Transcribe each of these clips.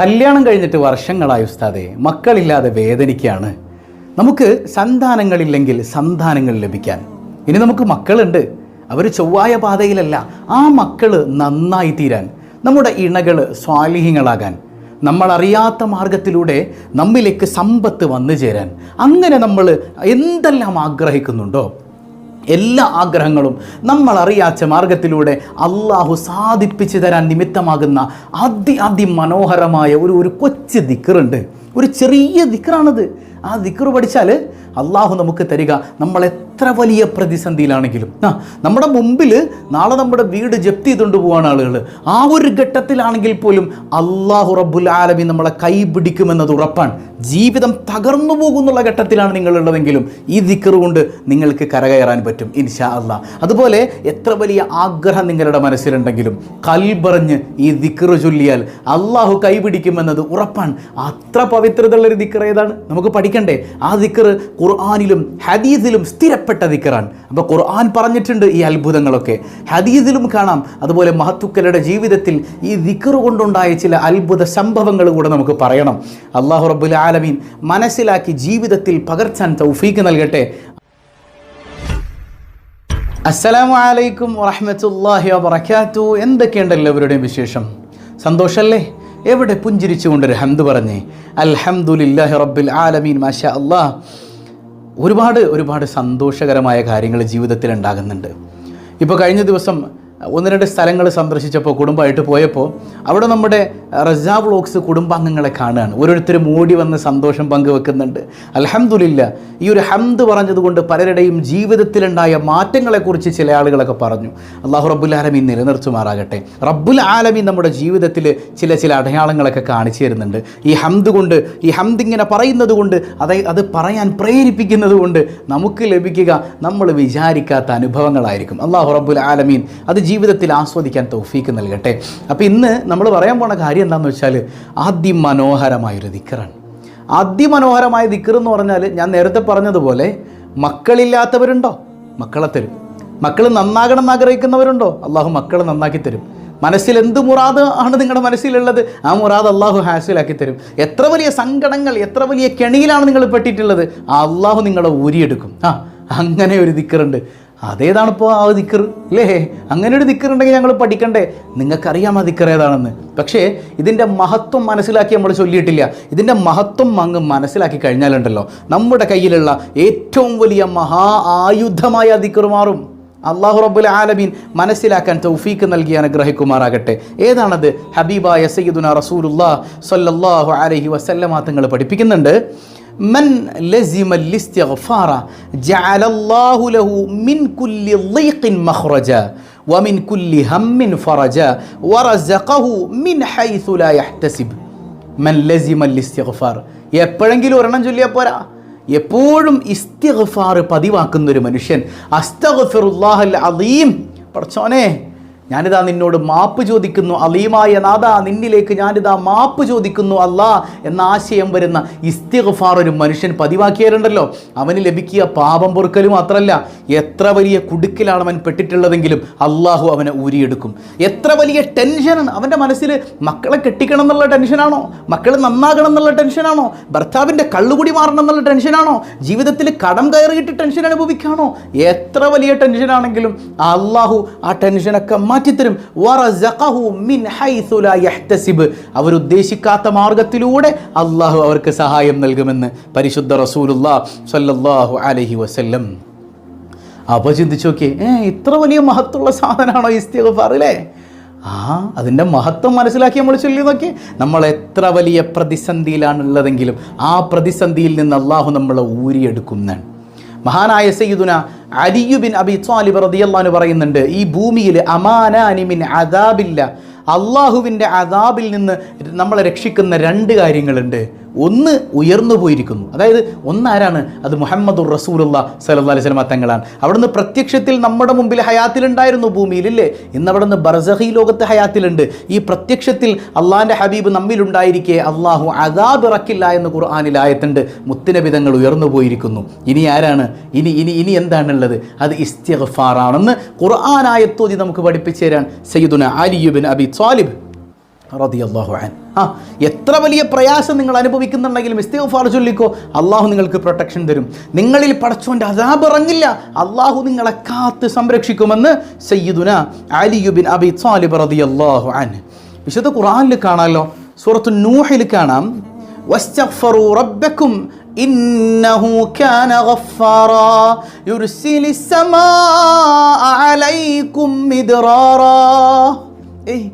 കല്യാണം കഴിഞ്ഞിട്ട് വർഷങ്ങളായി ഉസ്താദെ മക്കളില്ലാതെ വേദനിക്കുകയാണ് നമുക്ക് സന്താനങ്ങളില്ലെങ്കിൽ സന്താനങ്ങൾ ലഭിക്കാൻ. ഇനി നമുക്ക് മക്കളുണ്ട്. അവർ ചൊവ്വായ പാതയിലല്ല. ആ മക്കൾ നന്നായി തീരാൻ നമ്മുടെ ഇണകൾ സ്വാലിഹ്യങ്ങളാകാൻ നമ്മൾ അറിയാത്ത മാർഗത്തിലൂടെ നമ്മിലേക്ക് സമ്പത്ത് വന്നു ചേരാൻ. അങ്ങനെ നമ്മൾ എന്തെല്ലാം ആഗ്രഹിക്കുന്നുണ്ടോ? എല്ലാ ആഗ്രഹങ്ങളും നമ്മൾ അറിയാച്ച മാർഗത്തിലൂടെ അള്ളാഹു സാധിപ്പിച്ചു തരാൻ നിമിത്തമാകുന്ന അതി അതിമനോഹരമായ ഒരു ഒരു കൊച്ചു ദിക്കറുണ്ട്. ഒരു ചെറിയ ദിക്കറാണത് ആ ദിക്റ് പഠിച്ചാൽ അള്ളാഹു നമുക്ക് തരിക. നമ്മൾ എത്ര വലിയ പ്രതിസന്ധിയിലാണെങ്കിലും. ആ നമ്മുടെ മുമ്പിൽ നാളെ നമ്മുടെ വീട് ജപ്തി ചെയ്തുകൊണ്ട് പോകാൻ ആളുകൾ ആ ഒരു ഘട്ടത്തിലാണെങ്കിൽ പോലും അള്ളാഹു റബ്ബുൽ ആലമി നമ്മളെ കൈ പിടിക്കുമെന്നത് ഉറപ്പാണ്. ജീവിതം തകർന്നു പോകുന്നുള്ള ഘട്ടത്തിലാണ് നിങ്ങളുള്ളതെങ്കിലും ഈ ദിക്കറ് കൊണ്ട് നിങ്ങൾക്ക് കരകയറാൻ പറ്റും ഇൻഷാ അള്ളാഹ് അതുപോലെ എത്ര വലിയ ആഗ്രഹം നിങ്ങളുടെ മനസ്സിലുണ്ടെങ്കിലും കൽബറിഞ്ഞ് ഈ ദിക്കറ് ചൊല്ലിയാൽ അള്ളാഹു കൈപിടിക്കുമെന്നത് ഉറപ്പാണ്. അത്ര പവിത്രതയുള്ള ഒരു ദിക്കർ ഏതാണ്? നമുക്ക് പഠിക്കണ്ടേ. ആ ദിക്കർ ഖുർആാനിലും ഹദീസിലും സ്ഥിരപ്പെട്ട ദിക്കറാണ്. അപ്പോൾ ഖുർആൻ പറഞ്ഞിട്ടുണ്ട് ഈ അത്ഭുതങ്ങളൊക്കെ. ഹദീസിലും കാണാം. അതുപോലെ മഹത്തുക്കളുടെ ജീവിതത്തിൽ ഈ ദിക്കർ കൊണ്ടുണ്ടായ ചില അത്ഭുത സംഭവങ്ങൾ കൂടെ നമുക്ക് പറയണം. അള്ളാഹു റബ്ബുൽ ആലമീൻ മനസ്സിലാക്കി ജീവിതത്തിൽ പകർച്ചാൻ തൗഫീക്ക് നൽകട്ടെ. അസ്സലാമു അലൈക്കും വറഹ്മത്തുള്ളാഹി വബറകാത്തു എന്തൊക്കെയുണ്ട് എല്ലാവരുടെയും വിശേഷം? സന്തോഷല്ലേ? എവിടെ പുഞ്ചിരിച്ചുകൊണ്ടൊരു ഹംദ് പറഞ്ഞേ? അൽഹംദുലില്ലാഹി റബ്ബിൽ ആലമീൻ മാഷാ അള്ളാഹ് ഒരുപാട് ഒരുപാട് സന്തോഷകരമായ കാര്യങ്ങൾ ജീവിതത്തിൽ ഉണ്ടാകുന്നുണ്ട്. ഇപ്പോൾ കഴിഞ്ഞ ദിവസം ഒന്ന് രണ്ട് സ്ഥലങ്ങൾ സന്ദർശിച്ചപ്പോൾ കുടുംബമായിട്ട് പോയപ്പോൾ അവിടെ നമ്മുടെ റജാ വ്ളോഗ്സ് കുടുംബാംഗങ്ങളെ കാണുകയാണ്. ഓരോരുത്തരും ഓടി വന്ന് സന്തോഷം പങ്കുവെക്കുന്നുണ്ട്. അൽഹംദുലില്ല ഈ ഒരു ഹംദ് പറഞ്ഞതുകൊണ്ട് പലരുടെയും ജീവിതത്തിലുണ്ടായ മാറ്റങ്ങളെക്കുറിച്ച് ചില ആളുകളൊക്കെ പറഞ്ഞു. അള്ളാഹു റബ്ബുൽ ആലമീൻ നിലനിർത്തുമാറാകട്ടെ. റബ്ബുൽ ആലമീൻ നമ്മുടെ ജീവിതത്തിൽ ചില ചില അടയാളങ്ങളൊക്കെ കാണിച്ചു തരുന്നുണ്ട്. ഈ ഹംദ് കൊണ്ട് ഈ ഹംദ് ഇങ്ങനെ പറയുന്നത് കൊണ്ട് അത് അത് പറയാൻ പ്രേരിപ്പിക്കുന്നത് കൊണ്ട് നമുക്ക് ലഭിക്കുക നമ്മൾ വിചാരിക്കാത്ത അനുഭവങ്ങളായിരിക്കും. അള്ളാഹു റബ്ബുൽ ആലമീൻ അത് ജീവിതത്തിൽ ആസ്വദിക്കാൻ തൗഫീക്ക് നൽകട്ടെ. അപ്പോൾ ഇന്ന് നമ്മൾ പറയാൻ പോണ കാര്യം എന്താണെന്ന് വെച്ചാൽ അതിമനോഹരമായൊരു ദിക്കറാണ്. അതിമനോഹരമായ ദിക്കർ എന്ന് പറഞ്ഞാൽ ഞാൻ നേരത്തെ പറഞ്ഞതുപോലെ മക്കളില്ലാത്തവരുണ്ടോ? മക്കളെ തരും. മക്കൾ നന്നാകണം എന്ന് ആഗ്രഹിക്കുന്നവരുണ്ടോ? അള്ളാഹു മക്കളെ നന്നാക്കി തരും. മനസ്സിൽ എന്ത് മുറാദ് ആണ് നിങ്ങളുടെ മനസ്സിലുള്ളത്? ആ മുറാദ് അള്ളാഹു ഹാസിലാക്കി തരും. എത്ര വലിയ സങ്കടങ്ങൾ എത്ര വലിയ കെണിയിലാണ് നിങ്ങൾ പെട്ടിട്ടുള്ളത്? ആ അള്ളാഹു നിങ്ങളെ ഊരിയെടുക്കും. ആ അങ്ങനെ ഒരു ദിക്കറുണ്ട്. അതേതാണിപ്പോൾ ആ ദിക്കർ അല്ലേ അങ്ങനെ ഒരു ദിക്കർ ഉണ്ടെങ്കിൽ ഞങ്ങൾ പഠിക്കണ്ടേ? നിങ്ങൾക്കറിയാം ആ ദിക്കർ ഏതാണെന്ന്. പക്ഷേ ഇതിന്റെ മഹത്വം മനസ്സിലാക്കി നമ്മൾ ചൊല്ലിയിട്ടില്ല. ഇതിന്റെ മഹത്വം അങ്ങ് മനസ്സിലാക്കി കഴിഞ്ഞാലുണ്ടല്ലോ. നമ്മുടെ കയ്യിലുള്ള ഏറ്റവും വലിയ മഹാ ആയുധമായ ദിക്കർ മാറും. അള്ളാഹു റബ്ബുൽ ആലമീൻ മനസ്സിലാക്കാൻ തൗഫീക്ക് നൽകി അനുഗ്രഹിക്കുമാറാകട്ടെ. ഏതാണത്? ഹബീബായ സയ്യിദുന റസൂലുല്ലാ സല്ലല്ലാഹു അലൈഹി വസല്ലമ തങ്ങൾ പഠിപ്പിക്കുന്നുണ്ട്. من لزم الاستغفار جعل الله له من كل ضيق مخرجا ومن كل هم فرجا ورزقه من حيث لا يحتسب من لزم الاستغفار എപ്പോഴെങ്കിലും ഒരെണ്ണം ചൊല്ലിയാൽ പോരാ എപ്പോഴും ഇസ്തിഗ്ഫാർ പതിവാക്കുന്ന ഒരു മനുഷ്യൻ അസ്തഗ്ഫിറുല്ലാഹൽ അലീം പഠിച്ചോനെ ഞാനിതാ നിന്നോട് മാപ്പ് ചോദിക്കുന്നു. അലീമായ നാഥ നിന്നിലേക്ക് ഞാനിതാ മാപ്പ് ചോദിക്കുന്നു. അല്ലാ എന്ന ആശയം വരുന്ന ഇസ്തിഗ്ഫാർ ഒരു മനുഷ്യൻ പതിവാക്കിയാലുണ്ടല്ലോ അവന് ലഭിക്കുക പാപം പൊറുക്കലും മാത്രമല്ല എത്ര വലിയ കുടുക്കിലാണ് അവൻ പെട്ടിട്ടുള്ളതെങ്കിലും അള്ളാഹു അവനെ ഊരിയെടുക്കും. എത്ര വലിയ ടെൻഷനാണ് അവന്റെ മനസ്സിൽ മക്കളെ കെട്ടിക്കണം എന്നുള്ള ടെൻഷനാണോ? മക്കൾ നന്നാകണം എന്നുള്ള ടെൻഷനാണോ? ഭർത്താവിന്റെ കള്ളുകൂടി മാറണം എന്നുള്ള ടെൻഷനാണോ? ജീവിതത്തിൽ കടം കയറിയിട്ട് ടെൻഷൻ അനുഭവിക്കുകയാണോ എത്ര വലിയ ടെൻഷനാണെങ്കിലും അള്ളാഹു ആ ടെൻഷനൊക്കെ മാറ്റിത്തരും. അവരുദ്ദേശിക്കാത്ത മാർഗത്തിലൂടെ അള്ളാഹു അവർക്ക് സഹായം നൽകുമെന്ന് പരിശുദ്ധ റസൂലുല്ലാ സ്വല്ലല്ലാഹു അലൈഹി വസല്ലം. അപ്പോൾ ചിന്തിച്ചു നോക്കിയേ ഏ ഇത്ര വലിയ മഹത്വമുള്ള സാധനമാണോ ഇസ്തിഗ്ഫാർ അല്ലേ ആ അതിന്റെ മഹത്വം മനസ്സിലാക്കി നമ്മൾ ചൊല്ലി നോക്കി നമ്മൾ എത്ര വലിയ പ്രതിസന്ധിയിലാണുള്ളതെങ്കിലും ആ പ്രതിസന്ധിയിൽ നിന്ന് അള്ളാഹു നമ്മളെ ഊരിയെടുക്കുന്നതാണ് മഹാനായ സയ്യിദുന അലിയുബിൻ അബി ത്വാലിബ് റളിയല്ലാഹു പറയുന്നുണ്ട് ഈ ഭൂമിയിൽ അമാനാനിമിൻ അദാബില്ല. അള്ളാഹുവിന്റെ അദാബിൽ നിന്ന് നമ്മളെ രക്ഷിക്കുന്ന രണ്ട് കാര്യങ്ങളുണ്ട്. ഒന്ന് ഉയർന്നു പോയിരിക്കുന്നു. അതായത് ഒന്നാരാണ്? അത് മുഹമ്മദുർ റസൂലുള്ള സല്ലല്ലാഹു അലൈഹി വസല്ലം തങ്ങളാണ്. അവിടുന്ന് പ്രത്യക്ഷത്തിൽ നമ്മുടെ മുമ്പിൽ ഹയാത്തിലുണ്ടായിരുന്നു ഭൂമിയിൽ ഇല്ലേ ഇന്ന് അവിടുന്ന് ബർസഹി ലോകത്ത് ഹയാത്തിലുണ്ട്. ഈ പ്രത്യക്ഷത്തിൽ അള്ളാഹിന്റെ ഹബീബ് നമ്മിലുണ്ടായിരിക്കെ അള്ളാഹു അദാബ് ഇറക്കില്ല എന്ന് ഖുർആാനിൽ ആയത്തുണ്ട്. മുത്തിനബിതങ്ങൾ ഉയർന്നു പോയിരിക്കുന്നു. ഇനി ആരാണ്? ഇനി ഇനി ഇനി എന്താണുള്ളത്? അത് ഇസ്തിഗ്ഫാറാണെന്ന് ഖുർആൻ ആയത്തോതി നമുക്ക് പഠിപ്പിച്ചു തരാൻ സയ്യിദുന അലിയുബിൻ അബി ത്വാലിബ് റളിയല്ലാഹു അൻ ആ എത്ര വലിയ പ്രയാസം നിങ്ങൾ അനുഭവിക്കുന്നുണ്ടെങ്കിലും ഇസ്തിഗ്ഫാർ ചൊല്ലിക്കോ അള്ളാഹു നിങ്ങൾക്ക് പ്രൊട്ടക്ഷൻ തരും നിങ്ങളിൽ പടച്ചോൻ്റെ അതാബ് ഇറങ്ങില്ല അള്ളാഹു നിങ്ങളെ കാത്ത് സംരക്ഷിക്കുമെന്ന് സയ്യിദുന അലിയുബിൻ അബി താലിബ് റളിയല്ലാഹു അൻ വിശുദ്ധ ഖുർആനിൽ കാണാമല്ലോ സൂറത്തു നൂഹിൽ കാണാം واستغفروا ربكم إنه كان غفارا يرسل السماء عليكم مدرارا ഏയ്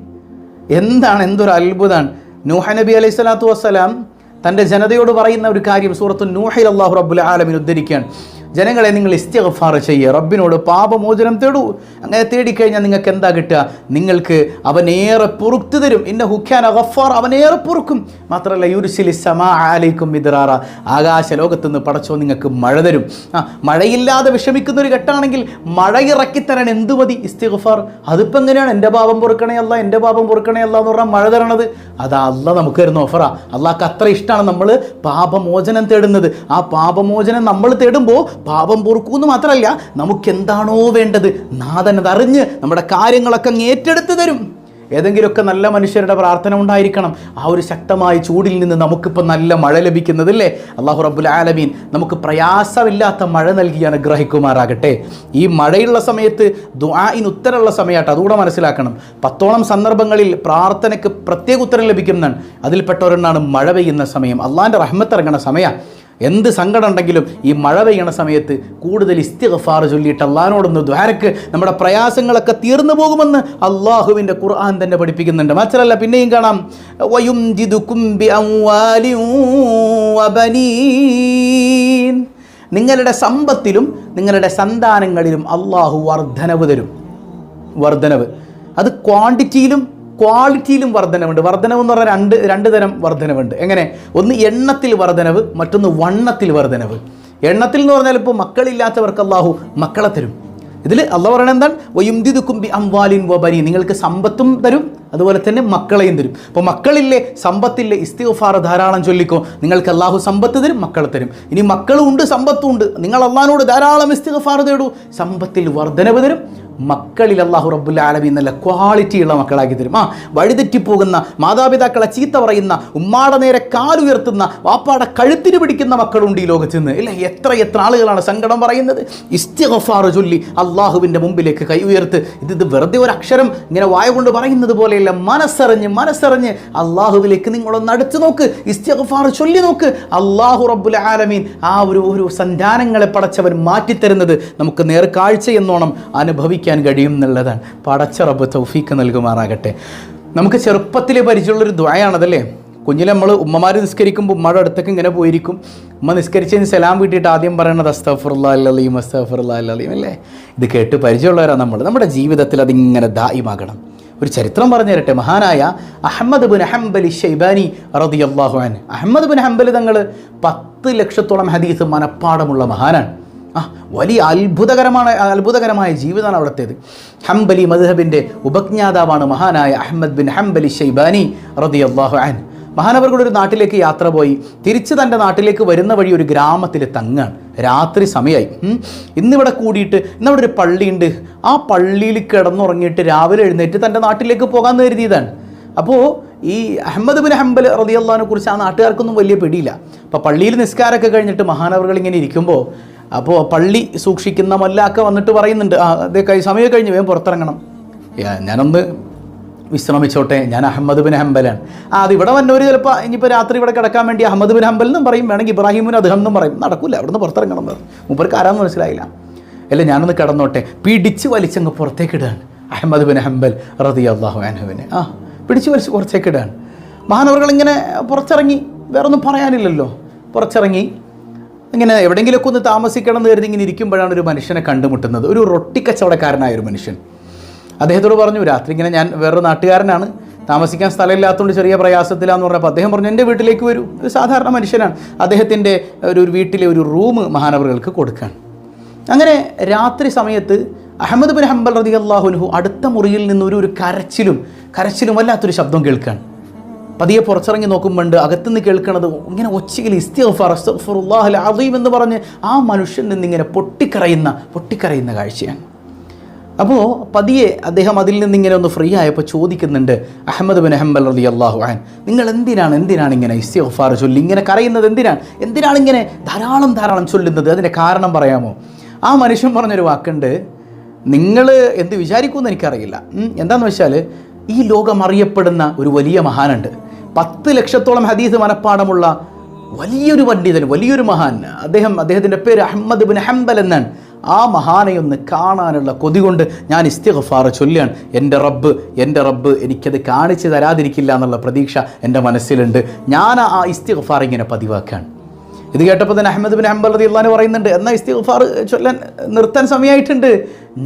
എന്താണ് എന്തൊരു അത്ഭുതമാണ് നൂഹ നബി അലൈഹി സ്വലാത്തു വസ്സലാം തന്റെ ജനതയോട് പറയുന്ന ഒരു കാര്യം സൂറത്തു നൂഹിൽ അള്ളാഹു റബ്ബുൽ ആലമിൻ ഉദ്ധരിക്കുകയാണ്. ജനങ്ങളെ നിങ്ങൾ ഇസ്തിഗ്ഫാർ ചെയ്യുക റബ്ബിനോട് പാപമോചനം തേടൂ. അങ്ങനെ തേടിക്കഴിഞ്ഞാൽ നിങ്ങൾക്ക് എന്താ കിട്ടുക? നിങ്ങൾക്ക് അവനേറെ പൊറുത്തു തരും. ഇന്ന ഹുഖ്യാൻ ഗഫാർ അവനേറെ പൊറുക്കും. മാത്രമല്ല യുരുസിലി സമാ ആലൈക്കും മിദ്റാറ. ആകാശ ലോകത്ത് നിന്ന് പടച്ചോ നിങ്ങൾക്ക് മഴ തരും. ആ മഴയില്ലാതെ വിഷമിക്കുന്ന ഒരു ഘട്ടമാണെങ്കിൽ മഴ ഇറക്കിത്തരാൻ എന്ത് മതി? ഇസ്തിഗഫാർ. അതിപ്പോൾ എങ്ങനെയാണ്? എന്റെ പാപം പൊറുക്കണേ അല്ല എന്റെ പാപം പൊറുക്കണേ അല്ല എന്ന് പറഞ്ഞാൽ മഴ തരണത്. അത് അല്ല നമുക്ക് തരുന്ന ഓഫറാ. അള്ളാഹ്ക്ക് അത്ര ഇഷ്ടമാണ് നമ്മൾ പാപമോചനം തേടുന്നത്. ആ പാപമോചനം നമ്മൾ തേടുമ്പോൾ പാപം പൊറുക്കൂന്ന് മാത്രമല്ല നമുക്ക് എന്താണോ വേണ്ടത്? നാഥൻ അതറിഞ്ഞ് നമ്മുടെ കാര്യങ്ങളൊക്കെ അങ്ങ് ഏറ്റെടുത്ത് തരും. ഏതെങ്കിലുമൊക്കെ നല്ല മനുഷ്യരുടെ പ്രാർത്ഥന ഉണ്ടായിരിക്കണം. ആ ഒരു ശക്തമായ ചൂടിൽ നിന്ന് നമുക്കിപ്പോൾ നല്ല മഴ ലഭിക്കുന്നത് അല്ലേ അള്ളാഹു റബ്ബുൽ ആലമീൻ നമുക്ക് പ്രയാസമില്ലാത്ത മഴ നൽകി അനുഗ്രഹിക്കുമാറാകട്ടെ. ഈ മഴയുള്ള സമയത്ത് ദ്വാഇന് ഉത്തരമുള്ള സമയമായിട്ട് അതുകൂടെ മനസ്സിലാക്കണം. പത്തോളം സന്ദർഭങ്ങളിൽ പ്രാർത്ഥനയ്ക്ക് പ്രത്യേക ഉത്തരം ലഭിക്കുന്നതാണ്. അതിൽപ്പെട്ടവരെന്നാണ് മഴ പെയ്യുന്ന സമയം. അള്ളാഹിന്റെ റഹ്മത്ത് ഇറങ്ങുന്ന സമയം എന്ത് സങ്കടം ഉണ്ടെങ്കിലും ഈ മഴ പെയ്യണ സമയത്ത് കൂടുതൽ ഇസ്തിഗ്ഫാർ ചൊല്ലിയിട്ട് അള്ളഹാനോടൊന്ന് ദ്വാരക്ക് നമ്മുടെ പ്രയാസങ്ങളൊക്കെ തീർന്നു പോകുമെന്ന് അള്ളാഹുവിന്റെ ഖുർആൻ തന്നെ പഠിപ്പിക്കുന്നുണ്ട്. മാത്രമല്ല പിന്നെയും കാണാം. വബനീൻ. നിങ്ങളുടെ സമ്പത്തിലും നിങ്ങളുടെ സന്താനങ്ങളിലും അള്ളാഹു വർധനവ് തരും. വർധനവ്. അത് ക്വാണ്ടിറ്റിയിലും ക്വാളിറ്റിയിലും വർധനവുണ്ട്. വർധനവ് എന്ന് പറഞ്ഞാൽ രണ്ട് രണ്ട് തരം വർധനവുണ്ട്. എങ്ങനെ? ഒന്ന് എണ്ണത്തിൽ വർധനവ് മറ്റൊന്ന് വണ്ണത്തിൽ വർധനവ്. എണ്ണത്തിൽ എന്ന് പറഞ്ഞാൽ ഇപ്പോൾ മക്കളില്ലാത്തവർക്ക് അള്ളാഹു മക്കളെ തരും. ഇതിൽ അള്ളാഹ് പറയുന്നത് എന്താണ്? വയുംദിദുക്കും ബി അംവാലിൻ വബനി. നിങ്ങൾക്ക് സമ്പത്തും തരും അതുപോലെ തന്നെ മക്കളെയും തരും. അപ്പോൾ മക്കളില്ലേ സമ്പത്തില്ലേ ഇസ്തിഫാർ ധാരാളം ചൊല്ലിക്കോ. നിങ്ങൾക്ക് അള്ളാഹു സമ്പത്ത് തരും മക്കളെ തരും. ഇനി മക്കളും ഉണ്ട് സമ്പത്തും ഉണ്ട്. നിങ്ങൾ അള്ളഹാനോട് ധാരാളം ഇസ്തിഫാർ തേടൂ. സമ്പത്തിൽ വർധനവ് തരും മക്കളിൽ അള്ളാഹു റബ്ബുൽ ആലമി നല്ല ക്വാളിറ്റിയുള്ള മക്കളാക്കി തരും. ആ വഴിതെറ്റിപ്പോകുന്ന മാതാപിതാക്കളെ ചീത്ത പറയുന്ന ഉമ്മാടെ നേരെ കാലുയർത്തുന്ന വാപ്പാടെ കഴുത്തിന് പിടിക്കുന്ന മക്കളുണ്ട് ഈ ലോകത്ത് നിന്ന് ഇല്ല എത്ര എത്ര ആളുകളാണ് സങ്കടം പറയുന്നത്? ഇസ്തിഗഫാറ് ചൊല്ലി അള്ളാഹുവിന്റെ മുമ്പിലേക്ക് കൈ ഉയർത്ത്. ഇത് ഇത് വെറുതെ ഒരു അക്ഷരം ഇങ്ങനെ വായ കൊണ്ട് പറയുന്നത് പോലെയല്ല. മനസ്സറിഞ്ഞ് മനസ്സറിഞ്ഞ് അള്ളാഹുവിലേക്ക് നിങ്ങളൊന്ന് അടുത്ത് നോക്ക്. ഇസ്തിഗഫാർ ചൊല്ലി നോക്ക്. അള്ളാഹു റബ്ബുൽ ആലമീൻ ആ ഒരു ഒരു സന്താനങ്ങളെ പടച്ചവൻ മാറ്റിത്തരുന്നത് നമുക്ക് നേർക്കാഴ്ച എന്നോണം അനുഭവിക്കാൻ കഴിയും എന്നുള്ളതാണ്. പടച്ച റബ്ബ് തൗഫീക്ക് നൽകുമാറാകട്ടെ. നമുക്ക് ചെറുപ്പത്തിൽ പരിചയമുള്ളൊരു ദ്വയാണതല്ലേ കുഞ്ഞിൽ നമ്മൾ ഉമ്മമാർ നിസ്കരിക്കുമ്പോൾ ഉമ്മയുടെ അടുത്തേക്ക് ഇങ്ങനെ പോയിരിക്കും. ഉമ്മ നിസ്കരിച്ചതിന് സലാം വീട്ടിയിട്ട് ആദ്യം പറയണത് അസ്തഫുറുല്ലാ അല്ലീം അസ്തഫുറുല്ലാ അല്ലീം അല്ലേ? ഇത് കേട്ട് പരിചയമുള്ളവരാണ് നമ്മൾ നമ്മുടെ ജീവിതത്തിൽ അതിങ്ങനെ ദായിമാകണം ഒരു ചരിത്രം പറഞ്ഞു തരട്ടെ. മഹാനായ അഹമ്മദ് ബുൻ ഹംബലി റളിയല്ലാഹു അൻ അഹമ്മദ് ബുൻ ഹംബലി തങ്ങൾ പത്ത് ലക്ഷത്തോളം ഹദീസ് മനപ്പാടമുള്ള മഹാനാണ്. ആ വലിയ അത്ഭുതകരമാണ് അത്ഭുതകരമായ ജീവിതമാണ് അവിടുത്തേത്. ഹംബലി മദ്ഹബിന്റെ ഉപജ്ഞാതാവാണ് മഹാനായ അഹമ്മദ് ബിൻ ഹംബലി ഷൈബാനി അള്ളാഹു അൻ മഹാനവർകളുടെ ഒരു നാട്ടിലേക്ക് യാത്ര പോയി തിരിച്ച് തന്റെ നാട്ടിലേക്ക് വരുന്ന വഴി ഒരു ഗ്രാമത്തിൽ തങ്ങാണ്. രാത്രി സമയമായി ഇന്നിവിടെ കൂടിയിട്ട് ഇന്നവിടെ ഒരു പള്ളിയുണ്ട്. ആ പള്ളിയിൽ കിടന്നുറങ്ങിയിട്ട് രാവിലെ എഴുന്നേറ്റ് തന്റെ നാട്ടിലേക്ക് പോകാൻ കരുതിയതാണ്. അപ്പോൾ ഈ അഹമ്മദ് ബിൻ ഹംബൽ റതിയല്ലാനെ കുറിച്ച് ആ നാട്ടുകാർക്കൊന്നും വലിയ പിടിയില്ല. അപ്പോൾ പള്ളിയിൽ നിസ്കാരമൊക്കെ കഴിഞ്ഞിട്ട് മഹാനവറുകൾ ഇങ്ങനെ ഇരിക്കുമ്പോൾ അപ്പോൾ പള്ളി സൂക്ഷിക്കുന്ന മല്ലാക്ക വന്നിട്ട് പറയുന്നുണ്ട് ആ അതേ കൈ സമയം കഴിഞ്ഞ് വേഗം പുറത്തിറങ്ങണം. ഞാനൊന്ന് വിശ്രമിച്ചോട്ടെ ഞാൻ അഹമ്മദ് ബിൻ ഹംബലാണ്. ആ അത് ഇവിടെ വന്നവർ ചിലപ്പോൾ ഇനിയിപ്പോൾ രാത്രി ഇവിടെ കിടക്കാൻ വേണ്ടി അഹമ്മദ് ബിൻ ഹംബൽ എന്നും പറയും വേണമെങ്കിൽ ഇബ്രാഹിമുൻ അദ്ദേഹം എന്നും പറയും. നടക്കില്ല അവിടുന്ന് പുറത്തിറങ്ങണം മൂപ്പർക്ക് ആരാന്ന് മനസ്സിലായില്ല. അല്ല ഞാനൊന്ന് കിടന്നോട്ടെ. പിടിച്ച് വലിച്ചങ്ങ് പുറത്തേക്ക് ഇടുകയാണ് അഹമ്മദ് ബിൻ ഹംബൽ റതി അള്ളാഹു അനഹുവിനെ ആ പിടിച്ച് വലിച്ച് പുറത്തേക്ക് ഇടുകയാണ് മഹാനവറുകൾ ഇങ്ങനെ പുറത്തിറങ്ങി വേറൊന്നും പറയാനില്ലല്ലോ. പുറത്തിറങ്ങി ഇങ്ങനെ എവിടെയെങ്കിലുമൊക്കെ ഒന്ന് താമസിക്കണം എന്ന് കരുതി ഇങ്ങനെ ഇരിക്കുമ്പോഴാണ് ഒരു മനുഷ്യനെ കണ്ടുമുട്ടുന്നത്. ഒരു റൊട്ടി കച്ചവടക്കാരനായ ഒരു മനുഷ്യൻ. അദ്ദേഹത്തോട് പറഞ്ഞു രാത്രി ഇങ്ങനെ ഞാൻ വേറൊരു നാട്ടുകാരനാണ്. താമസിക്കാൻ സ്ഥലമില്ലാത്തതുകൊണ്ട് ചെറിയ പ്രയാസത്തിലാന്ന് പറഞ്ഞപ്പോൾ അദ്ദേഹം പറഞ്ഞു എന്റെ വീട്ടിലേക്ക് വരൂ. ഒരു സാധാരണ മനുഷ്യനാണ്. അദ്ദേഹത്തിന്റെ ഒരു വീട്ടിലെ ഒരു റൂം മഹാനവറുകൾക്ക് കൊടുക്കാൻ. അങ്ങനെ രാത്രി സമയത്ത് അഹമ്മദ് ബിൻ ഹംബൽ റതി അള്ളാഹുലഹു അടുത്ത മുറിയിൽ നിന്നൊരു ഒരു കരച്ചിലും കരച്ചിലും വല്ലാത്തൊരു ശബ്ദം കേൾക്കാൻ പതിയെ പുറത്തിറങ്ങി നോക്കുമ്പോണ്ട് അകത്തുനിന്ന് കേൾക്കണത് ഇങ്ങനെ ഒച്ചയിൽ അദീം എന്ന് പറഞ്ഞ് ആ മനുഷ്യൻ നിന്നിങ്ങനെ പൊട്ടിക്കറയുന്ന പൊട്ടിക്കറയുന്ന കാഴ്ചയാണ്. അപ്പോൾ പതിയെ അദ്ദേഹം അതിൽ നിന്ന് ഇങ്ങനെ ഒന്ന് ഫ്രീ ആയപ്പോൾ ചോദിക്കുന്നുണ്ട് അഹമ്മദ് ബിൻ അഹമ്മൽ റതി അള്ളാഹു ആൻ നിങ്ങൾ എന്തിനാണ് എന്തിനാണ് ഇങ്ങനെ ഇസ്തിഫാർ ചൊല്ലി ഇങ്ങനെ കരയുന്നത് എന്തിനാണ് എന്തിനാണ് ഇങ്ങനെ ധാരാളം ധാരാളം ചൊല്ലുന്നത്? അതിന്റെ കാരണം പറയാമോ? ആ മനുഷ്യൻ പറഞ്ഞൊരു വാക്കുണ്ട് നിങ്ങൾ എന്ത് വിചാരിക്കുമെന്ന് എനിക്കറിയില്ല. എന്താണെന്ന് വെച്ചാൽ ഈ ലോകം അറിയപ്പെടുന്ന ഒരു വലിയ മഹാനുണ്ട്. പത്ത് ലക്ഷത്തോളം ഹദീസ് മനഃപ്പാടമുള്ള വലിയൊരു പണ്ഡിതൻ വലിയൊരു മഹാൻ. അദ്ദേഹം അദ്ദേഹത്തിന്റെ പേര് അഹമ്മദ് ബിൻ ഹംബൽ എന്നാണ്. ആ മഹാനെ ഒന്ന് കാണാനുള്ള കൊതി കൊണ്ട് ഞാൻ ഇസ്തിഗ്ഫാർ ചൊല്ലുകയാണ്. എന്റെ റബ്ബ് എന്റെ റബ്ബ് എനിക്കത് കാണിച്ചു തരാതിരിക്കില്ല എന്നുള്ള പ്രതീക്ഷ എന്റെ മനസ്സിലുണ്ട്. ഞാൻ ആ ഇസ്തിഗ്ഫാർ ഇങ്ങനെ പതിവാക്കുകയാണ്. ഇത് കേട്ടപ്പോൾ തന്നെ അഹമ്മദ് ബിൻ ഹംബൽ റതി അള്ളഹാൻ പറയുന്നുണ്ട് എന്നാൽ ഇസ്തിഗ്ഫാർ ചൊല്ലാൻ നിർത്താൻ സമയമായിട്ടുണ്ട്.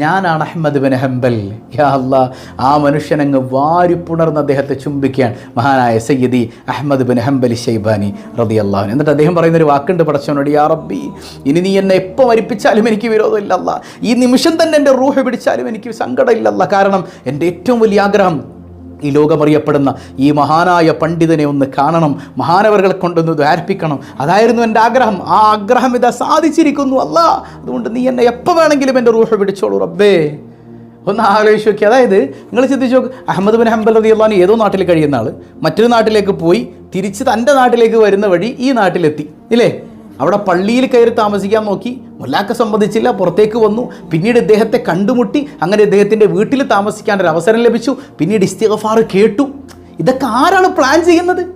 ഞാനാണ് അഹമ്മദ് ബിൻ ഹംബൽ. യാ അല്ലാ ആ മനുഷ്യനങ്ങ് വാരിപ്പുണർന്ന് അദ്ദേഹത്തെ ചുംബിക്കുകയാണ്. മഹാനായ സയ്യദി അഹമ്മദ് ബിൻ ഹംബൽ ഷെയ്ബാനി റതി അള്ളാഹുൻ എന്നിട്ട് അദ്ദേഹം പറയുന്നൊരു വാക്കുണ്ട് പടച്ചവനോട് യാ റബ്ബി ഇനി നീ എന്നെ എപ്പോൾ മരിപ്പിച്ചാലും എനിക്ക് വിരോധമില്ല അല്ലാ ഈ നിമിഷം തന്നെ എന്റെ റൂഹ് പിടിച്ചാലും എനിക്ക് സങ്കടമില്ല കാരണം എന്റെ ഏറ്റവും വലിയ ആഗ്രഹം ഈ ലോകമറിയപ്പെടുന്ന ഈ മഹാനായ പണ്ഡിതനെ ഒന്ന് കാണണം മഹാനവറുകളെ കൊണ്ടൊന്ന് ദ്വാരിപ്പിക്കണം അതായിരുന്നു എന്റെ ആഗ്രഹം. ആ ആഗ്രഹം ഇതാ സാധിച്ചിരിക്കുന്നു അല്ല. അതുകൊണ്ട് നീ എന്നെ എപ്പോൾ വേണമെങ്കിലും എന്റെ റൂഹ പിടിച്ചോളൂ റബ്ബേ. ഒന്ന് ആലോചിച്ച് നോക്കി അതായത് നിങ്ങൾ ചിന്തിച്ച് നോക്ക്. അഹമ്മദ് ബിൻ ഹംബൽ റതി അള്ളഹാൻ ഏതോ നാട്ടിൽ കഴിയുന്ന ആൾ മറ്റൊരു നാട്ടിലേക്ക് പോയി തിരിച്ച് തന്റെ നാട്ടിലേക്ക് വരുന്ന വഴി ഈ നാട്ടിലെത്തി. ഇല്ലേ? അവിടെ പള്ളിയിൽ കയറി താമസിക്കാൻ നോക്കി. മുല്ലാക്ക സമ്മതിച്ചില്ല പുറത്തേക്ക് വന്നു. പിന്നീട് ഇദ്ദേഹത്തെ കണ്ടുമുട്ടി. അങ്ങനെ ഇദ്ദേഹത്തിന്റെ വീട്ടിൽ താമസിക്കാൻ ഒരു അവസരം ലഭിച്ചു. പിന്നീട് ഇസ്തിഗഫാർ കേട്ടു. ഇതൊക്കെ ആരാണ് പ്ലാൻ ചെയ്യുന്നത്?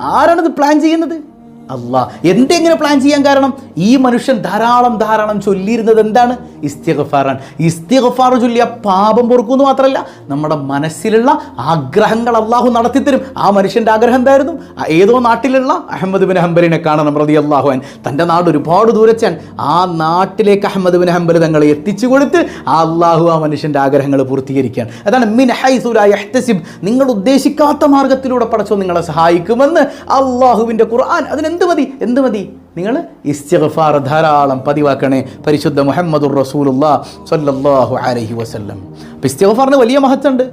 ആരാണിത് പ്ലാൻ ചെയ്യുന്നത്? അല്ല. എന്തെങ്ങനെ പ്ലാൻ ചെയ്യാൻ കാരണം ഈ മനുഷ്യൻ ധാരാളം ധാരാളം ചൊല്ലിയിരുന്നത് എന്താണ്? ഇസ്തിഗഫാറാണ്. ഇസ്തിഗഫാർ ചൊല്ലിയ പാപം പൊറുക്കുമെന്ന് മാത്രമല്ല നമ്മുടെ മനസ്സിലുള്ള ആഗ്രഹങ്ങൾ അള്ളാഹു നടത്തിത്തരും. ആ മനുഷ്യന്റെ ആഗ്രഹം എന്തായിരുന്നു? ഏതോ നാട്ടിലുള്ള അഹമ്മദ് ബിൻ ഹംബലിനെ കാണണം റതി അള്ളാഹുൻ തന്റെ നാട് ഒരുപാട് ദൂരച്ചാൻ ആ നാട്ടിലേക്ക് അഹമ്മദ് ബിൻ ഹംബൽ തങ്ങളെ എത്തിച്ചു കൊടുത്ത് ആ അള്ളാഹു ആ മനുഷ്യന്റെ ആഗ്രഹങ്ങൾ പൂർത്തീകരിക്കുകയാണ്. അതാണ് മിൻ ഹൈസുല യഹ്തസിബ്. നിങ്ങൾ ഉദ്ദേശിക്കാത്ത മാർഗത്തിലൂടെ പടച്ചോ നിങ്ങളെ സഹായിക്കുമെന്ന് അള്ളാഹുവിന്റെ ഖുർആൻ അതിനെന്ത് മതി? എന്ത് മതി? നിങ്ങൾ ഇസ്തിഗ്ഫാർ ധാരാളം പതിവാക്കണേ. പരിശുദ്ധ മുഹമ്മദുർ റസൂലുള്ള സല്ലല്ലാഹു അലൈഹി വസല്ലം. അപ്പം ഇസ്തിഗ്ഫാറിന് വലിയ മഹത്വമുണ്ട്.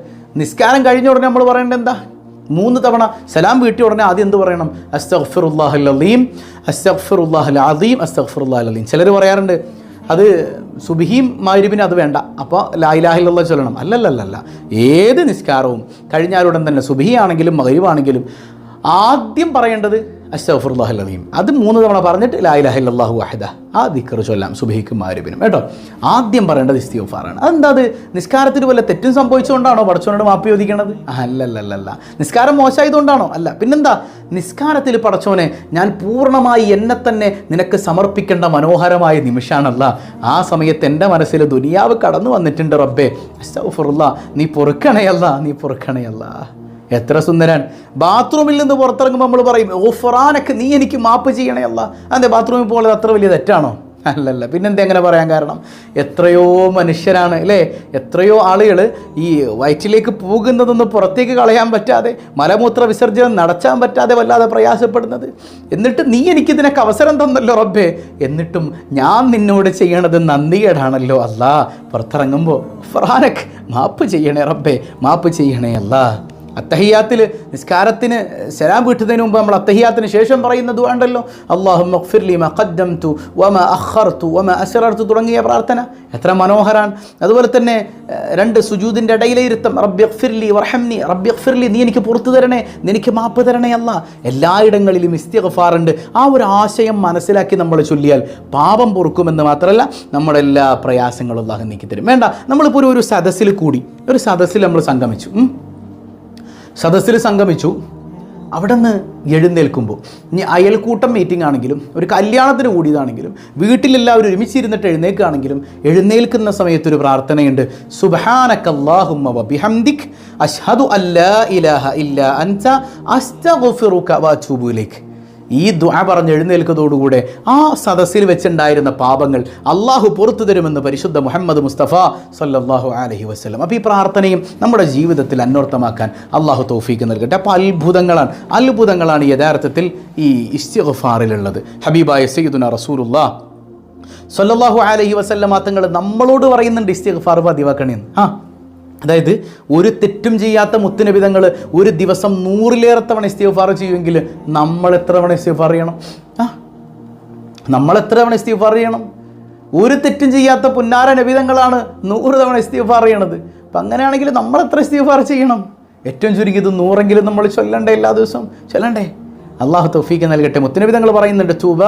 നിസ്കാരം കഴിഞ്ഞ ഉടനെ നമ്മൾ പറയേണ്ടത് എന്താ? മൂന്ന് തവണ സലാം വീട്ടിയ ഉടനെ ആദ്യം എന്ത് പറയണം? അസ്തഗ്ഫിറുല്ലാഹൽ അലീം അസ്തഗ്ഫിറുല്ലാഹൽ അദീം അസ്തഗ്ഫിറുല്ലാഹൽ ചിലർ പറയാറുണ്ട് അത് സുബിഹിയും മാരിബിനും അത് വേണ്ട. അപ്പോൾ ലായിലാഹിലുള്ള ചൊല്ലണം. അല്ലല്ലല്ല ഏത് നിസ്കാരവും കഴിഞ്ഞാലുടൻ തന്നെ സുബിഹി ആണെങ്കിലും മകരിവാണെങ്കിലും ആദ്യം പറയേണ്ടത് അസ്തഫുറുല്ലാഹ് അലീം അത് മൂന്ന് തവണ പറഞ്ഞിട്ട് ലാ ഇലാഹി ഇല്ലല്ലാഹു വാഹിദ. ആ ദിക്കർ ചൊല്ലാം സുബഹിക്കും മാരിബിനും കേട്ടോ? ആദ്യം പറയേണ്ടത് ഇസ്തിയോഫാറാണ് അതെന്താ അത്? നിസ്കാരത്തിന് വല്ല തെറ്റും സംഭവിച്ചുകൊണ്ടാണോ പടച്ചോനോട് മാപ്പ് ചോദിക്കണത്? അല്ലല്ലല്ല നിസ്കാരം മോശമായതുകൊണ്ടാണോ? അല്ല പിന്നെന്താ? നിസ്കാരത്തിൽ പടച്ചോനെ ഞാൻ പൂർണമായി എന്നെ തന്നെ നിനക്ക് സമർപ്പിക്കേണ്ട മനോഹരമായ നിമിഷമാണല്ല ആ സമയത്ത് എന്റെ മനസ്സിൽ ദുനിയാവ് കടന്നു വന്നിട്ടുണ്ട് റബ്ബേ. അസ്തഫുറുല്ലാ നീ പൊറുക്കണയല്ല നീ പൊറുക്കണയല്ല. എത്ര സുന്ദരൻ. ബാത്റൂമിൽ നിന്ന് പുറത്തിറങ്ങുമ്പോൾ നമ്മൾ പറയും ഓ ഫുറാനൊക്കെ നീ എനിക്ക് മാപ്പ് ചെയ്യണേ അല്ല. അതെ ബാത്റൂമിൽ പോകുന്നത് അത്ര വലിയ തെറ്റാണോ? അല്ലല്ല പിന്നെന്താ എങ്ങനെ പറയാൻ കാരണം? എത്രയോ മനുഷ്യരാണ് അല്ലേ? എത്രയോ ആളുകൾ ഈ വയറ്റിലേക്ക് പോകുന്നതൊന്ന് പുറത്തേക്ക് കളയാൻ പറ്റാതെ മലമൂത്ര വിസർജനം നടത്താൻ പറ്റാതെ വല്ലാതെ പ്രയാസപ്പെടുന്നത്. എന്നിട്ട് നീ എനിക്കിതിനൊക്കെ അവസരം തന്നല്ലോ റബ്ബേ. എന്നിട്ടും ഞാൻ നിന്നോട് ചെയ്യണത് നന്ദികേടാണല്ലോ അല്ല. പുറത്തിറങ്ങുമ്പോൾ ഫറാനക്ക് മാപ്പ് ചെയ്യണേ റബ്ബേ മാപ്പ് ചെയ്യണേ അല്ലാ. അത്തഹിയാത്തിൽ നിസ്കാരത്തിന് സലാം വീട്ടുന്നതിന് മുമ്പ് നമ്മൾ അത്തഹിയാത്തിന് ശേഷം പറയുന്ന ദുആണ്ടല്ലോ അള്ളാഹു മഖ്ഫിർലി അഖർതു വമ അസ്റർതു തുടങ്ങിയ പ്രാർത്ഥന എത്ര മനോഹരാണ്. അതുപോലെ തന്നെ രണ്ട് സുജൂദിന്റെ ഇടയിലെ ഇരുത്തം റബ്ബി അഖ്ഫിർലി വർഹംനി റബ്ബി അഖ്ഫിർലി നീ എനിക്ക് പുറത്തു തരണേ നീ എനിക്ക് മാപ്പ് തരണേ അല്ല. എല്ലായിടങ്ങളിലും ഇസ്തിഗ്ഫാറുണ്ട്. ആ ഒരു ആശയം മനസ്സിലാക്കി നമ്മൾ ചൊല്ലിയാൽ പാപം പൊറുക്കുമെന്ന് മാത്രമല്ല നമ്മുടെ എല്ലാ പ്രയാസങ്ങളും അള്ളാഹു നീക്കി തരും വേണ്ട നമ്മളിപ്പോൾ ഒരു സദസ്സിൽ കൂടി ഒരു സദസ്സിൽ നമ്മൾ സംഗമിച്ചു. സദസ്സിൽ സംഗമിച്ചു. അവിടെ നിന്ന് എഴുന്നേൽക്കുമ്പോൾ ഇനി അയൽക്കൂട്ടം മീറ്റിംഗ് ആണെങ്കിലും ഒരു കല്യാണത്തിന് കൂടിയതാണെങ്കിലും വീട്ടിലെല്ലാവരും ഒരുമിച്ചിരുന്നിട്ട് എഴുന്നേൽക്കുകയാണെങ്കിലും എഴുന്നേൽക്കുന്ന സമയത്തൊരു പ്രാർത്ഥനയുണ്ട്. സുബഹാനക്കല്ലാഹുമ്മ വബിഹംദിക് അഷ്ഹദു അല്ലാ ഇലാഹ ഇല്ല അൻസ അസ്തഗ്ഫിറുക വഅതൂബു ഈ ദുആ പറഞ്ഞ് എഴുന്നേൽക്കുന്നതോടുകൂടെ ആ സദസ്സിൽ വെച്ചുണ്ടായിരുന്ന പാപങ്ങൾ അള്ളാഹു പുറത്തു തരുമെന്ന് പരിശുദ്ധ മുഹമ്മദ് മുസ്തഫ സല്ലാഹു അലഹി വസ്ലം അപ്പോൾ ഈ പ്രാർത്ഥനയും നമ്മുടെ ജീവിതത്തിൽ അന്വർത്ഥമാക്കാൻ അള്ളാഹു തോഫീക്ക് നൽകട്ടെ. അപ്പോൾ അത്ഭുതങ്ങളാണ് അത്ഭുതങ്ങളാണ് യഥാർത്ഥത്തിൽ ഈ ഇസ്തിഫാറിലുള്ളത് ഹബീബായ സയ്യിദുന റസൂലുള്ള. സല്ലല്ലാഹു അലഹി വസല്ലമ തങ്ങൾ നമ്മളോട് പറയുന്നുണ്ട് ഇസ്തിഗ്ഫാർ പതിവാക്കണേന്ന്. ആ അതായത് ഒരു തെറ്റും ചെയ്യാത്ത മുത്തുനബിതങ്ങൾ ഒരു ദിവസം നൂറിലേറെ തവണ ഇസ്തിഗ്ഫാർ ചെയ്യുമെങ്കിൽ നമ്മൾ എത്ര തവണ ഇസ്തിഗ്ഫാർ ചെയ്യണം? ആ നമ്മൾ എത്ര തവണ ഇസ്തിഗ്ഫാർ ചെയ്യണം? ഒരു തെറ്റും ചെയ്യാത്ത പുന്നാര നബിതങ്ങളാണ് നൂറ് തവണ ഇസ്തിഫാർ ചെയ്യണത്. അപ്പം അങ്ങനെയാണെങ്കിൽ നമ്മൾ എത്ര ഇസ്തിഫാർ ചെയ്യണം? ഏറ്റവും ചുരുങ്ങിയത് നൂറെങ്കിലും നമ്മൾ ചൊല്ലണ്ടേ എല്ലാ ദിവസവും? ചൊല്ലണ്ടേ? അള്ളാഹു തൗഫീഖ് നൽകട്ടെ. മുത്തനബി തങ്ങൾ പറയുന്നുണ്ട് തുബ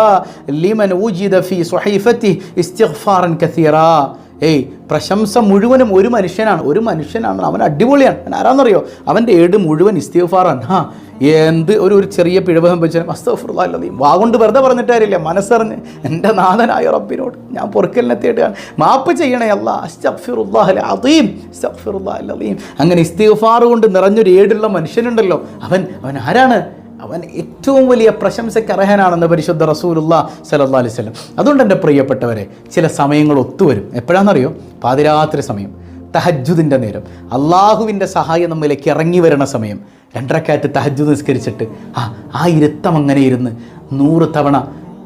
ലിമൻ ഊജിദ ഫി സുഹൈഫത്തി ഇസ്തിഗ്ഫാറൻ കസീറാ. ഏയ് പ്രശംസ മുഴുവനും ഒരു മനുഷ്യനാണ്. ഒരു മനുഷ്യനാണ് അവൻ അടിപൊളിയാണ്. അവൻ ആരാന്നറിയോ? അവന്റെ ഏട് മുഴുവൻ ഇസ്തീഫാറാണ് ഹാ എന്ത് ഒരു ഒരു ചെറിയ പിഴവ് സംഭവിച്ചാലും അസ്തഫുറുല്ലാഹീം വാ കൊണ്ട് വെറുതെ പറഞ്ഞിട്ടാരില്ല മനസ്സറിഞ്ഞ് എന്റെ നാഥനായ റബ്ബിനോട് ഞാൻ പൊറുക്കലിനെ തേടുകയാണ്. മാപ്പ് ചെയ്യണേ അല്ല അസ്തഫിറുല്ലാഹ് അതീം അസ്തഫിറുല്ലാഹൽ അദീം അങ്ങനെ ഇസ്തിഗ്ഫാർ കൊണ്ട് നിറഞ്ഞൊരു ഏടുള്ള മനുഷ്യനുണ്ടല്ലോ. അവൻ അവൻ ആരാണ്? അവൻ ഏറ്റവും വലിയ പ്രശംസയ്ക്ക് അർഹനാണെന്ന് പരിശുദ്ധ റസൂലുള്ള സലല്ലാ അലൈഹി സ്വലം അതുകൊണ്ട് എന്റെ പ്രിയപ്പെട്ടവരെ ചില സമയങ്ങൾ ഒത്തുവരും എപ്പോഴാണെന്നറിയോ? പാതിരാത്രി സമയം. തഹജുദിന്റെ നേരം. അള്ളാഹുവിന്റെ സഹായം നമ്മിലേക്ക് ഇറങ്ങി വരണ സമയം. രണ്ടരക്കാറ്റ് തഹജുദ് നിസ്കരിച്ചിട്ട് ആ ആ ഇരുത്തം അങ്ങനെ ഇരുന്ന് നൂറ് തവണ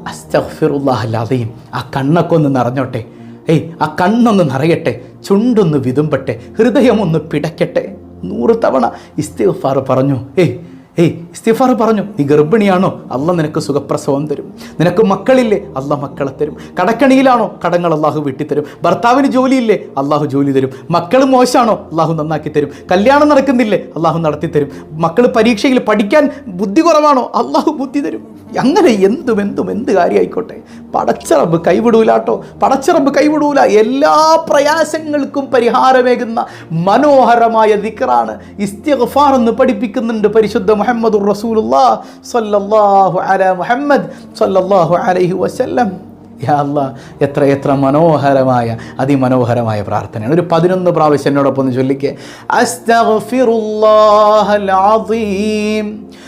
അസ്തഫിറുല്ലാഹല്ലാതെയും ആ കണ്ണൊക്കെ ഒന്ന് നിറഞ്ഞോട്ടെ. ഏയ് ആ കണ്ണൊന്ന് നിറയട്ടെ. ചുണ്ടൊന്ന് വിതുമ്പട്ടെ. ഹൃദയമൊന്ന് പിടയ്ക്കട്ടെ നൂറ് തവണ ഇസ്തിഫാർ പറഞ്ഞു. ഏയ് ഏയ് ഇസ്തിഫാർ പറഞ്ഞു നീ ഗർഭിണിയാണോ? അല്ല നിനക്ക് സുഖപ്രസവം തരും. നിനക്ക് മക്കളില്ലേ? അല്ല മക്കളെ തരും. കടക്കണിയിലാണോ? കടങ്ങൾ അള്ളാഹു വെട്ടിത്തരും. ഭർത്താവിന് ജോലിയില്ലേ? അള്ളാഹു ജോലി തരും. മക്കൾ മോശമാണോ അള്ളാഹു നന്നാക്കി തരും. കല്യാണം നടക്കുന്നില്ലേ? അള്ളാഹു നടത്തി തരും. മക്കൾ പരീക്ഷയിൽ പഠിക്കാൻ ബുദ്ധി കുറവാണോ? അള്ളാഹു ബുദ്ധി തരും. അങ്ങനെ എന്തും എന്തും എന്ത് കാര്യമായിക്കോട്ടെ. പടച്ചറബ് കൈവിടൂലാട്ടോ. പടച്ചറബ് കൈവിടൂല. എല്ലാ പ്രയാസങ്ങൾക്കും പരിഹാരമേകുന്ന മനോഹരമായ ദിക്റാണ് ഇസ്തിഗ്ഫാർ എന്ന് പഠിപ്പിക്കുന്നുണ്ട് പരിശുദ്ധ മുഹമ്മദ് റസൂലുള്ളാ സല്ലല്ലാഹു അലാ മുഹമ്മദ് സല്ലല്ലാഹു അലൈഹി വസല്ലം. എത്ര എത്ര മനോഹരമായ അതിമനോഹരമായ പ്രാർത്ഥനയാണ്. ഒരു പതിനൊന്ന് പ്രാവശ്യം എന്നോടൊപ്പം ചൊല്ലിക്കേ. അസ്തഗ്ഫിറുല്ലാഹൽ അദീം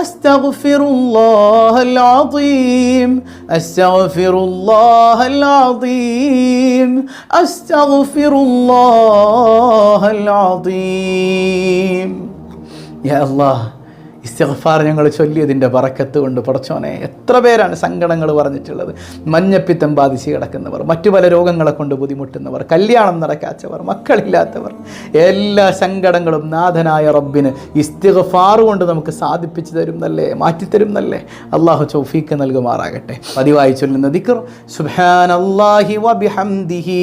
أستغفر الله العظيم أستغفر الله العظيم أستغفر الله العظيم. يا الله. ഇസ്തിഗ്ഫാർ ഞങ്ങൾ ചൊല്ലിയതിന്റെ പറക്കത്ത് കൊണ്ട് പടച്ചോനെ എത്ര പേരാണ് സങ്കടങ്ങൾ പറഞ്ഞിട്ടുള്ളത്? മഞ്ഞപ്പിത്തം ബാധിച്ച് കിടക്കുന്നവർ മറ്റു പല രോഗങ്ങളെ കൊണ്ട് ബുദ്ധിമുട്ടുന്നവർ കല്യാണം നടക്കാച്ചവർ മക്കളില്ലാത്തവർ എല്ലാ സങ്കടങ്ങളും നാഥനായ റബ്ബിന് ഇസ്തിഗ്ഫാർ കൊണ്ട് നമുക്ക് സാധിപ്പിച്ചു തരും നല്ലേ മാറ്റിത്തരും നല്ലേ അള്ളാഹു ചൗഫീക്ക് നൽകുമാറാകട്ടെ. പതിവായി ചൊല്ലുന്ന ദിക്കർ ദിക്ർ അള്ളാഹി വബിഹംദിഹി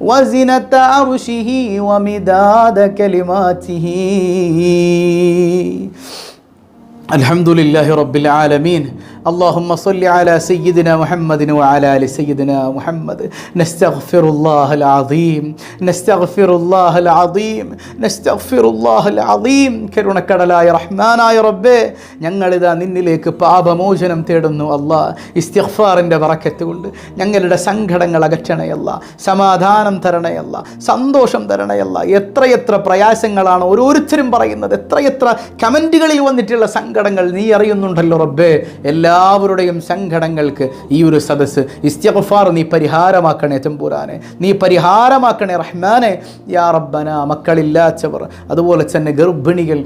وزنة عرشه ومداد كلماته. الحمد لله رب العالمين. اللهم صل على سيدنا محمد وعلى ال سيدنا محمد نستغفر الله العظيم نستغفر الله العظيم نستغفر الله العظيم കരുണക്കടലായ റഹ്മാനായ റബ്ബേ ഞങ്ങളിതാ നിന്നിലേക്ക് പാപമോചനം തേടുന്നു അല്ലാ ഇസ്തിഗ്ഫാറിൻ്റെ വറക്കത്ത് കൊണ്ട് ഞങ്ങളുടെ സങ്കടങ്ങൾ അകറ്റണയല്ല സമാധാനം തരണയല്ല സന്തോഷം തരണയല്ല എത്രയെത്ര പ്രയാസങ്ങളാണ് ഓരോരുത്തരും പറയുന്നത് എത്രയെത്ര കമൻറ്റുകളിൽ വന്നിട്ടുള്ള സങ്കടങ്ങൾ നീ അറിയുന്നുണ്ടല്ലോ റബ്ബേ എല്ലാവരുടെയും സങ്കടങ്ങൾക്ക് ഈ ഒരു സദസ്സ് ഇസ്തിഗ്ഫാർ നീ പരിഹാരമാക്കണേ തമ്പുരാനെ. നീ പരിഹാരമാക്കണേ റഹ്മാനെ. യാ റബ്ബന മക്കളില്ലാച്ചവർ അതുപോലെ തന്നെ ഗർഭിണികൾ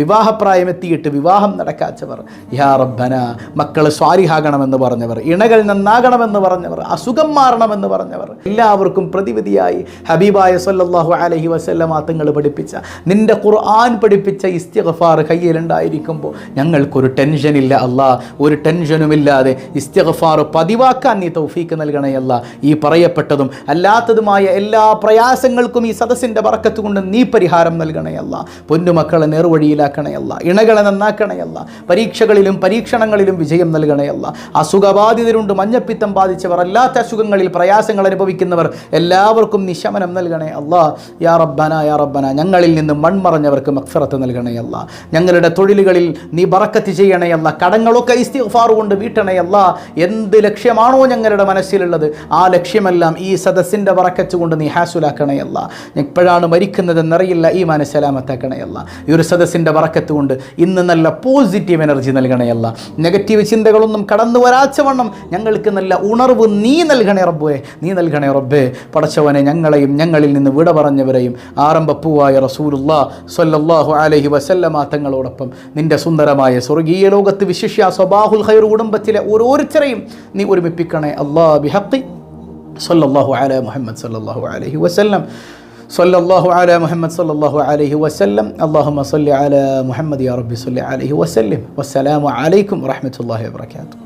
വിവാഹപ്രായം എത്തിയിട്ട് വിവാഹം നടക്കാച്ചവർ. യാ റബ്ബന മക്കൾ സ്വാരിഹാകണമെന്ന് പറഞ്ഞവർ ഇണകൾ നന്നാകണമെന്ന് പറഞ്ഞവർ അസുഖം മാറണമെന്ന് പറഞ്ഞവർ. എല്ലാവർക്കും പ്രതിവിധിയായി ഹബീബായ സല്ലല്ലാഹു അലഹി വസല്ലമ തങ്ങൾ പഠിപ്പിച്ച നിന്റെ ഖുർആൻ പഠിപ്പിച്ച ഇസ്തിഗ്ഫാർ കയ്യിലുണ്ടായിരിക്കുമ്പോൾ ഞങ്ങൾക്കൊരു ടെൻഷനില്ല. പേടിയില്ല അല്ലാ ഒരു ടെൻഷനുമില്ലാതെ ഇസ്തിഗ്ഫാർ പതിവാക്കാൻ നീ തൗഫീക്ക് നൽകണേ അല്ല. ഈ പറയപ്പെട്ടതും അല്ലാത്തതുമായ എല്ലാ പ്രയാസങ്ങൾക്കും ഈ സദസ്സിന്റെ വറക്കത്ത് കൊണ്ട് നീ പരിഹാരം നൽകണേ അല്ല. പൊന്നുമക്കളെ നേർവഴിയിലാക്കണേ അല്ല. ഇണകളെ നന്നാക്കണേ അല്ല. പരീക്ഷകളിലും പരീക്ഷണങ്ങളിലും വിജയം നൽകണേ അല്ല. അസുഖബാധിതരുണ്ട് മഞ്ഞപ്പിത്തം ബാധിച്ചവർ അല്ലാത്ത അസുഖങ്ങളിൽ പ്രയാസങ്ങൾ അനുഭവിക്കുന്നവർ എല്ലാവർക്കും നിശമനം നൽകണേ അല്ലാ. യാ റബ്ബന യാ റബ്ബന ഞങ്ങളിൽ നിന്ന് മൺമറഞ്ഞവർക്ക് മക്സറത്ത് നൽകണേ അല്ല. ഞങ്ങളുടെ തൊഴിലുകളിൽ നീ ബറക്കത്ത് ചെയ്യണേ അല്ല. കടങ്ങളൊക്കെ ഇസ്തിഫാർ കൊണ്ട് വീട്ടണയല്ല എന്ത് ലക്ഷ്യമാണോ ഞങ്ങളുടെ മനസ്സിലുള്ളത് ആ ലക്ഷ്യമെല്ലാം ഈ സദസ്സിന്റെ വറക്കച്ചുകൊണ്ട് നീ ഹാസുലാക്കണയല്ല എപ്പോഴാണ് മരിക്കുന്നതെന്നറിയില്ല ഈ മനസ്സലാമത്താക്കണയല്ല ഈ ഒരു സദസ്സിന്റെ വറക്കത്ത് കൊണ്ട് ഇന്ന് നല്ല പോസിറ്റീവ് എനർജി നൽകണയല്ല നെഗറ്റീവ് ചിന്തകളൊന്നും കടന്നു വരാച്ചവണ്ണം ഞങ്ങൾക്ക് നല്ല ഉണർവ് നീ നൽകണേ റബ്ബേ നീ നൽകണേ റബ്ബേ. പടച്ചവനെ ഞങ്ങളെയും ഞങ്ങളിൽ നിന്ന് വിട പറഞ്ഞവരെയും ആരംഭപ്പൂവായ റസൂലുള്ള സ്വല്ലല്ലാഹു അലൈഹി വസല്ലമാ തങ്ങളോടൊപ്പം നിന്റെ സുന്ദരമായ സ്വർഗീയ ലോകത്ത് വിശിഷ്യ സ്വബാഹുൽ ഖൈർ കുടുംബത്തിലെ ഓരോരുത്തരെയും നീ ഒരുമിപ്പിക്കണേ അല്ലാ ബിഹഖി സ്വല്ലല്ലാഹു അല മുഹമ്മദ് സ്വല്ലല്ലാഹു അലൈഹി വസല്ലം صلى الله على محمد صلى الله عليه وسلم اللهم صل على محمد يا ربي صل عليه وسلم والسلام عليكم ورحمة الله وبركاته